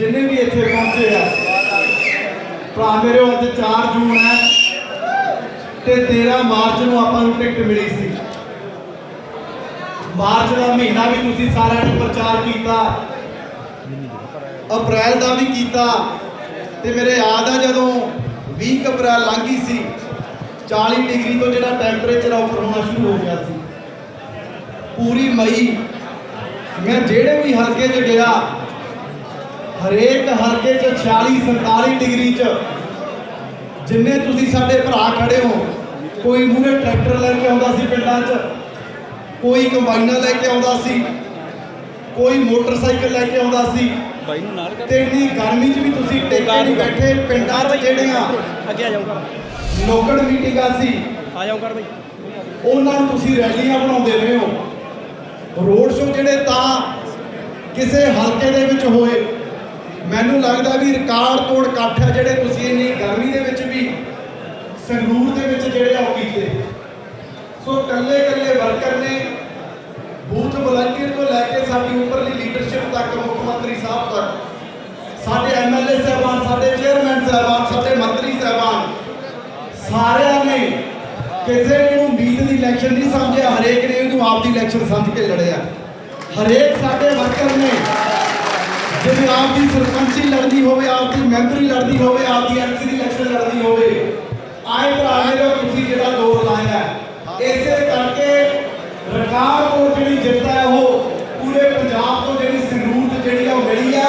ਜਿੰਨੇ ਵੀ ਇੱਥੇ ਪਹੁੰਚੇ ਆ, ਭਰਾ ਮੇਰੇ ਅੱਜ 4 ਜੂਨ ਹੈ ਤੇ 13 ਮਾਰਚ ਨੂੰ ਆਪਾਂ ਨੂੰ ਟਿਕਟ ਮਿਲੀ ਸੀ। ਮਾਰਚ ਦਾ ਮਹੀਨਾ ਵੀ ਤੁਸੀਂ ਸਾਰਿਆਂ ਨੇ ਪ੍ਰਚਾਰ ਕੀਤਾ, ਅਪ੍ਰੈਲ ਦਾ ਵੀ ਕੀਤਾ ਤੇ ਮੇਰੇ ਯਾਦ ਆ ਜਦੋਂ 20 ਕੁ ਅਪ੍ਰੈਲ ਲੰਘੀ ਸੀ 40 ਡਿਗਰੀ ਤੋਂ ਜਿਹੜਾ ਟੈਂਪਰੇਚਰ ਉੱਪਰ ਹੋਣਾ ਸ਼ੁਰੂ ਹੋ ਗਿਆ ਸੀ। ਪੂਰੀ ਮਈ, ਮੈਂ ਜਿਹੜੇ ਵੀ ਹਲਕੇ 'ਚ ਗਿਆ ਹਰੇਕ ਹਲਕੇ 'ਚ 40 47 ਡਿਗਰੀ 'ਚ। ਜਿੰਨੇ ਤੁਸੀਂ ਸਾਡੇ ਭਰਾ ਖੜੇ ਹੋ ਕੋਈ ਮੂਹਰੇ ਟਰੈਕਟਰ ਲੈ ਕੇ ਆਉਂਦਾ ਸੀ ਪਿੰਡਾਂ 'ਚ ਕੋਈ ਕੰਬਾਈਨਾਂ ਲੈ ਕੇ ਆਉਂਦਾ ਸੀ ਕੋਈ ਮੋਟਰਸਾਈਕਲ ਲੈ ਕੇ ਆਉਂਦਾ ਸੀ। ਬਾਈ ਨੂੰ ਨਾਲ ਕਰ। ਤੇ ਇੰਨੀ ਗਰਮੀ 'ਚ ਵੀ ਤੁਸੀਂ ਟੇਕੇ ਨਹੀਂ ਬੈਠੇ ਪਿੰਡਾਂ 'ਚ ਜਿਹੜੀਆਂ ਅੱਗੇ ਆ ਕਰ ਲੋਕਲ ਮੀਟਿੰਗਾਂ ਸੀ। ਆ ਜਾਓ ਕਰ ਬਾਈ। ਉਹਨਾਂ ਨੂੰ ਤੁਸੀਂ ਰੈਲੀਆਂ ਬਣਾਉਂਦੇ ਰਹੇ ਹੋ। ਰੋਡ ਸ਼ੋਅ ਜਿਹੜੇ ਤਾਂ ਕਿਸੇ ਹਲਕੇ ਦੇ ਵਿੱਚ ਹੋਏ। ਮੈਨੂੰ ਲੱਗਦਾ ਵੀ ਰਿਕਾਰਡ ਤੋੜ ਇਕੱਠ ਹੈ ਜਿਹੜੇ ਤੁਸੀਂ ਇੰਨੀ ਗਰਮੀ ਦੇ ਵਿੱਚ ਵੀ, ਸੰਗਰੂਰ ਦੇ ਵਿੱਚ ਜਿਹੜੇ ਆ ਉਹ ਕੀਤੇ। ਸੋ ਕੱਲੇ ਕੱਲੇ ਵਰਕਰ ਨੇ ਬੂਥ ਵਲੰਟੀਅਰ ਤੋਂ ਲੈ ਕੇ ਸਾਡੀ ਉੱਪਰਲੀ ਲੀਡਰਸ਼ਿਪ ਤੱਕ, ਮੁੱਖ ਮੰਤਰੀ ਸਾਹਿਬ ਤੱਕ, ਸਾਡੇ ਐਮਐਲਏ ਸਾਹਿਬਾਨ, ਸਾਡੇ ਚੇਅਰਮੈਨ ਸਾਹਿਬਾਨ, ਸਾਡੇ ਮੰਤਰੀ ਸਾਹਿਬਾਨ, ਸਾਰਿਆਂ ਨੇ ਕਿਸੇ ਨੇ ਇਹਨੂੰ ਉਮੀਦ ਦੀ ਇਲੈਕਸ਼ਨ ਨਹੀਂ ਸਮਝਿਆ, ਹਰੇਕ ਨੇ ਇਹਨੂੰ ਆਪ ਦੀ ਇਲੈਕਸ਼ਨ ਸਮਝ ਕੇ ਲੜਿਆ। ਹਰੇਕ ਸਾਡੇ ਵਰਕਰ ਨੇ ਜਿਵੇਂ ਆਪ ਦੀ ਸਰਪੰਚੀ ਲੜਦੀ ਹੋਵੇ ਆਪ ਦੀ ਮੈਂਬਰੀ ਲੜਦੀ ਹੋਵੇ ਆਪ ਦੀ ਐਮਸੀ ਦੀ ਇਲੈਕਸ਼ਨ ਲੜਦੀ ਹੋਵੇ, ਆਏ ਭਰਾ ਮੇਰੇ ਤੁਸੀਂ ਜਿਹੜਾ ਦੌਰ ਲਾਇਆ ਹੈ, ਇਸੇ ਕਰਕੇ ਰਿਕਾਰਡ ਤੋਂ ਜਿਹੜੀ ਜਿੱਤ ਹੈ ਉਹ ਪੂਰੇ ਪੰਜਾਬ ਤੋਂ ਜਿਹੜੀ ਸੰਗਰੂਰ ਤੋਂ ਜਿਹੜੀ ਆ ਉਹ ਮਿਲੀ ਆ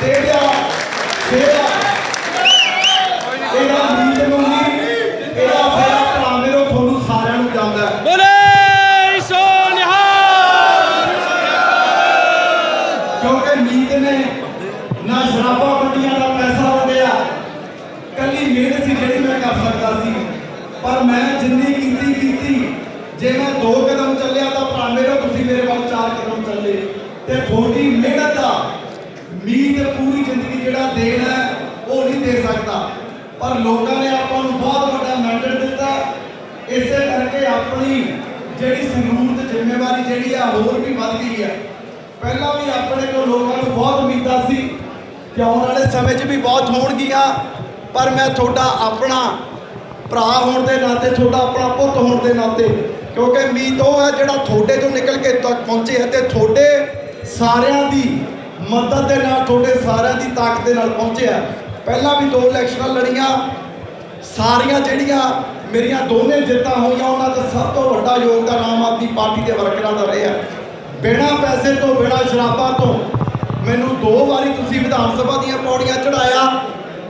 ਤੇ ਇਹਦਾ ਫੇਰਾ ਇਹਦਾ ਉਮੀਦ ਨੂੰ ਨਹੀਂ ਇਹਦਾ ਫੇਰਾ ਭਰਾ ਮੇਰੇ ਤੁਹਾਨੂੰ ਸਾਰਿਆਂ ਨੂੰ ਜਾਂਦਾ ਹੈ ਬੋਲੇ ਸੋ ਨਿਹਾਲ ਕਿਉਂਕਿ ਮੀਤ ਨੇ ਨਾ ਸ਼ਰਾਬਾਂ ਮੰਡੀਆਂ ਦਾ ਪੈਸਾ ਵੰਡਿਆ ਕੱਲੀ ਮਿਹਨਤ ਸੀ ਜਿਹੜੀ ਮੈਂ ਕਰ ਸਕਦਾ ਸੀ ਪਰ ਮੈਂ ਜਿੰਨੀ ਕੀਤੀ ਕੀਤੀ। ਜੇ ਮੈਂ ਦੋ ਕਦਮ ਚੱਲਿਆ ਤਾਂ ਭਰਾ ਮੇਰੇ ਤੁਸੀਂ ਮੇਰੇ ਵੱਲ ਚਾਰ ਕਦਮ ਚੱਲੇ। ਤੇ ਤੁਹਾਡੀ ਮਿਹਨਤ ਦਾ ਮੀਤ ਪੂਰੀ ਜ਼ਿੰਦਗੀ ਜਿਹੜਾ ਦੇਣ ਉਹ ਨਹੀਂ ਦੇ ਸਕਦਾ। ਪਰ ਲੋਕਾਂ ਨੇ ਆਪਾਂ ਨੂੰ ਬਹੁਤ ਵੱਡਾ ਮੈਂਡੇਟ ਦਿੱਤਾ। ਇਸੇ ਕਰਕੇ ਆਪਣੀ ਜਿਹੜੀ ਸੰਗਰੂਰ ਤੇ ਜ਼ਿੰਮੇਵਾਰੀ ਜਿਹੜੀ ਆ, ਹੋਰ ਵੀ ਵੱਧ ਗਈ ਹੈ ਪਹਿਲਾਂ ਵੀ ਆਪਣੇ ਕੋਲ ਲੋਕਾਂ ਨੂੰ ਬਹੁਤ ਉਮੀਦਾਂ ਸੀ ਕਿ ਆਉਣ ਵਾਲੇ ਸਮੇਂ 'ਚ ਵੀ ਬਹੁਤ ਹੋਣਗੀਆਂ। ਪਰ ਮੈਂ ਤੁਹਾਡਾ ਆਪਣਾ ਭਰਾ ਹੋਣ ਦੇ ਨਾਤੇ, ਤੁਹਾਡਾ ਆਪਣਾ ਪੁੱਤ ਹੋਣ ਦੇ ਨਾਤੇ। ਕਿਉਂਕਿ ਮੀਤ ਉਹ ਹੈ ਜਿਹੜਾ ਤੁਹਾਡੇ ਤੋਂ ਨਿਕਲ ਕੇ ਤੱਕ ਪਹੁੰਚੇ ਹੈ ਤੇ ਤੁਹਾਡੇ ਸਾਰਿਆਂ ਦੀ ਮਦਦ ਦੇ ਨਾਲ, ਤੁਹਾਡੇ ਸਾਰਿਆਂ ਦੀ ਤਾਕਤ ਦੇ ਨਾਲ ਪਹੁੰਚਿਆ ਪਹਿਲਾਂ ਵੀ ਦੋ ਇਲੈਕਸ਼ਨਾਂ ਲੜੀਆਂ, ਸਾਰੀਆਂ ਜਿਹੜੀਆਂ ਮੇਰੀਆਂ ਦੋਨੇ ਜਿੱਤਾਂ ਹੋਈਆਂ, ਉਹਨਾਂ ਦਾ ਸਭ ਤੋਂ ਵੱਡਾ ਯੋਗਦਾਨ ਆਮ ਆਦਮੀ ਪਾਰਟੀ ਦੇ ਵਰਕਰਾਂ ਦਾ ਰਿਹਾ ਬਿਨਾਂ ਪੈਸੇ ਤੋਂ, ਬਿਨਾਂ ਸ਼ਰਾਬਾਂ ਤੋਂ, ਮੈਨੂੰ ਦੋ ਵਾਰੀ ਤੁਸੀਂ ਵਿਧਾਨ ਸਭਾ ਦੀਆਂ ਪੌੜੀਆਂ ਚੜਾਇਆ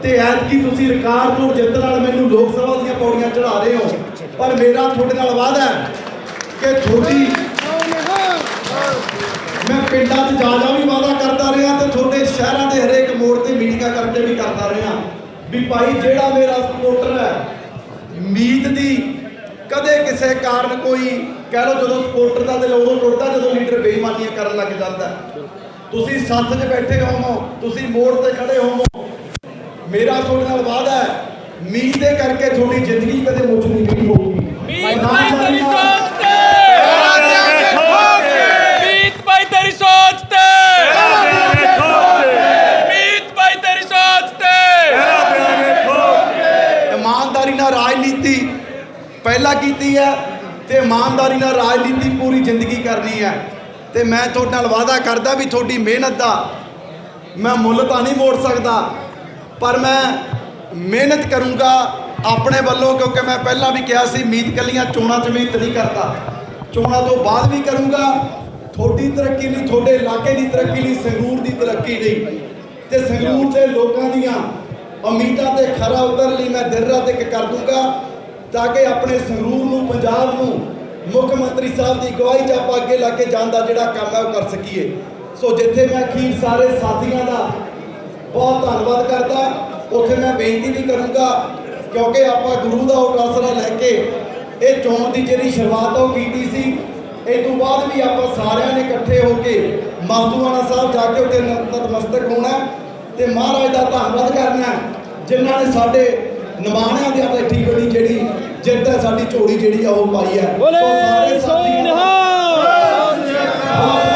ਤੇ ਐਤਕੀ ਤੁਸੀਂ ਰਿਕਾਰਡ ਤੋਂ ਜਿੱਤ ਨਾਲ ਮੈਨੂੰ ਲੋਕ ਸਭਾ ਦੀਆਂ ਪੌੜੀਆਂ ਚੜਾ ਰਹੇ ਹੋ। ਪਰ ਮੇਰਾ ਤੁਹਾਡੇ ਨਾਲ ਵਾਅਦਾ ਹੈ ਕਿ ਤੁਹਾਡੀ ਮੈਂ ਪਿੰਡਾਂ 'ਚ ਜਾ ਜਾ ਵੀ ਵਾਅਦਾ ਕਰਦਾ ਰਿਹਾ ਤੇ ਤੁਹਾਡੇ ਸ਼ਹਿਰਾਂ ਦੇ ਹਰੇਕ ਮੋੜ ਤੇ ਮੀਟਿੰਗਾਂ ਕਰਕੇ ਵੀ ਕਰਦਾ ਰਿਹਾ। ਵੀ ਭਾਈ ਜਿਹੜਾ ਮੇਰਾ ਸਪੋਰਟਰ ਹੈ, ਮੀਤ ਦੀ ਕਦੇ ਕਿਸੇ ਕਾਰਨ ਕੋਈ ਕਹਿ ਲਓ ਜਦੋਂ ਸਪੋਰਟਰ ਦਾ ਦਿਲ ਉਦੋਂ ਟੁੱਟਦਾ ਜਦੋਂ ਲੀਡਰ ਬੇਈਮਾਨੀਆਂ ਕਰਨ ਲੱਗ ਜਾਂਦਾ। ਤੁਸੀਂ ਸੱਥ 'ਚ ਬੈਠੇ ਹੋਵੋ, ਤੁਸੀਂ ਮੋੜ ਤੇ ਖੜੇ ਹੋਵੋ ਮੇਰਾ ਤੁਹਾਡੇ ਨਾਲ ਵਾਅਦਾ ਹੈ ਮੀਤ ਦੇ ਕਰਕੇ ਤੁਹਾਡੀ ਜ਼ਿੰਦਗੀ ਕਦੇ ਮੁੱਛ ਨਹੀਂ ਗਈ ਹੋਊਗੀ। ਮੀਤ ਭਾਈ ਤੇਰੀ ਸੋਚ ਤੇ! ਮੀਤ ਭਾਈ ਤੇਰੀ ਸੋਚ ਤੇ! ਮੀਤ ਭਾਈ ਤੇਰੀ ਸੋਚ ਤੇ! ਇਮਾਨਦਾਰੀ ਨਾਲ ਰਾਜਨੀਤੀ ਪਹਿਲਾਂ ਕੀਤੀ ਹੈ ਤੇ ਇਮਾਨਦਾਰੀ ਨਾਲ ਰਾਜਨੀਤੀ ਪੂਰੀ ਜ਼ਿੰਦਗੀ ਕਰਨੀ ਹੈ। ਤੇ ਮੈਂ ਤੁਹਾਡੇ ਨਾਲ ਵਾਅਦਾ ਕਰਦਾ ਵੀ ਤੁਹਾਡੀ ਮਿਹਨਤ ਦਾ ਮੈਂ ਮੁੱਲ ਤਾਂ ਨਹੀਂ ਮੋੜ ਸਕਦਾ। ਪਰ ਮੈਂ ਮਿਹਨਤ ਕਰੂੰਗਾ ਆਪਣੇ ਵੱਲੋਂ, ਕਿਉਂਕਿ ਮੈਂ ਪਹਿਲਾਂ ਵੀ ਕਿਹਾ ਸੀ, ਮੀਤ ਕੱਲੀਆਂ ਚੋਣਾਂ 'ਚ ਮਿਹਨਤ ਨਹੀਂ ਕਰਦਾ। ਚੋਣਾਂ ਤੋਂ ਬਾਅਦ ਵੀ ਕਰੂੰਗਾ। ਤੁਹਾਡੀ ਤਰੱਕੀ ਲਈ ਤੁਹਾਡੇ ਇਲਾਕੇ ਦੀ ਤਰੱਕੀ ਲਈ ਸੰਗਰੂਰ ਦੀ ਤਰੱਕੀ ਲਈ ਤੇ ਸੰਗਰੂਰ ਦੇ ਲੋਕਾਂ ਦੀਆਂ ਉਮੀਦਾਂ ਤੇ ਖਰਾ ਉਤਰਨ ਲਈ ਮੈਂ ਦਿਨ ਰਾਤ ਇੱਕ ਕਰ ਦੂੰਗਾ, ਤਾਂ ਕਿ ਆਪਣੇ ਸੰਗਰੂਰ ਨੂੰ, ਪੰਜਾਬ ਨੂੰ ਮੁੱਖ ਮੰਤਰੀ ਸਾਹਿਬ ਦੀ ਅਗਵਾਈ 'ਚ ਆਪਾਂ ਅੱਗੇ ਲਾ ਕੇ ਜਾਣ ਦਾ ਜਿਹੜਾ ਕੰਮ ਹੈ ਉਹ ਕਰ ਸਕੀਏ। ਸੋ ਜਿੱਥੇ ਮੈਂ ਅਖੀਰ ਸਾਰੇ ਸਾਥੀਆਂ ਦਾ ਬਹੁਤ ਧੰਨਵਾਦ ਕਰਦਾ। ਉੱਥੇ ਮੈਂ ਬੇਨਤੀ ਵੀ ਕਰੂੰਗਾ ਕਿਉਂਕਿ ਆਪਾਂ ਗੁਰੂ ਦਾ ਉਹ ਆਸਰਾ ਲੈ ਕੇ ਇਹ ਚੋਣ ਦੀ ਜਿਹੜੀ ਸ਼ੁਰੂਆਤ ਉਹ ਕੀਤੀ ਸੀ ਇਹ ਤੋਂ ਬਾਅਦ ਵੀ ਆਪਾਂ ਸਾਰਿਆਂ ਨੇ ਇਕੱਠੇ ਹੋ ਕੇ ਮਸਤੂਆਣਾ ਸਾਹਿਬ ਜਾ ਕੇ ਉੱਥੇ ਨਤਮਸਤਕ ਹੋਣਾ ਤੇ ਮਹਾਰਾਜ ਦਾ ਧੰਨਵਾਦ ਕਰਨਾ ਜਿਨ੍ਹਾਂ ਨੇ ਸਾਡੇ ਨਿਮਾਣਿਆਂ ਦੀ ਆਪਣੀ ਏਡੀ ਵੱਡੀ ਜਿਹੜੀ ਜਿੱਤ ਹੈ ਸਾਡੀ ਝੋਲੀ ਜਿਹੜੀ ਆ ਉਹ ਪਾਈ ਹੈ। ਸੋ ਸਾਰੇ ਸੋ ਸਾਥੀਆਂ ਦਾ ਨਿਹਾਲ ਬਹੁਤ